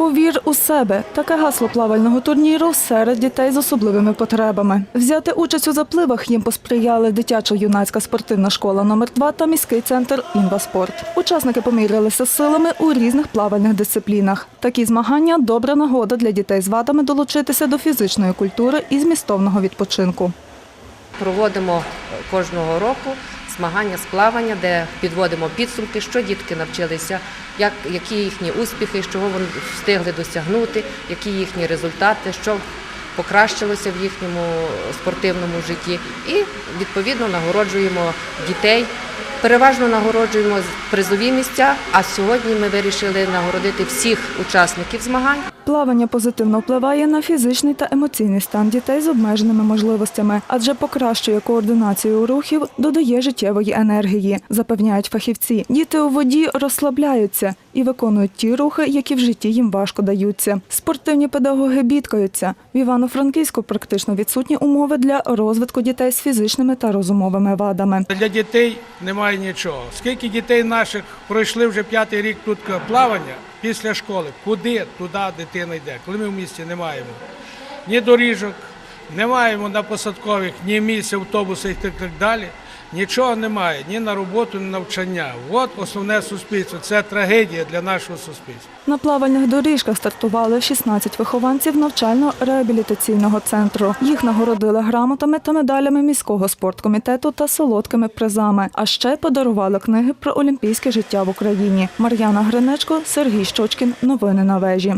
Повір у себе таке гасло плавального турніру серед дітей з особливими потребами. Взяти участь у запливах їм посприяли дитячо-юнацька спортивна школа номер 2 та міський центр Інваспорт. Учасники помірялися силами у різних плавальних дисциплінах. Такі змагання добра нагода для дітей з вадами долучитися до фізичної культури і змістовного відпочинку. Проводимо кожного року змагання з плавання, де підводимо підсумки, що дітки навчилися, як, які їхні успіхи, чого вони встигли досягнути, які їхні результати, що покращилося в їхньому спортивному житті. І відповідно нагороджуємо дітей. Переважно нагороджуємо призові місця, а сьогодні ми вирішили нагородити всіх учасників змагань. Плавання позитивно впливає на фізичний та емоційний стан дітей з обмеженими можливостями, адже покращує координацію рухів, додає життєвої енергії, запевняють фахівці. Діти у воді розслабляються і виконують ті рухи, які в житті їм важко даються. Спортивні педагоги бідкаються. В Івано-Франківську практично відсутні умови для розвитку дітей з фізичними та розумовими вадами. Для дітей немає нічого. Скільки дітей наших пройшли вже п'ятий рік тут плавання після школи, куди туди дитина йде, коли ми в місті не маємо ні доріжок, не маємо на посадкових ні місць, автобусів і так далі. Нічого немає ні на роботу, ні на навчання. От основне суспільство. Це трагедія для нашого суспільства. На плавальних доріжках стартували 16 вихованців навчально-реабілітаційного центру. Їх нагородили грамотами та медалями міського спорткомітету та солодкими призами. А ще подарували книги про олімпійське життя в Україні. Мар'яна Гринечко, Сергій Щочкін. Новини на вежі.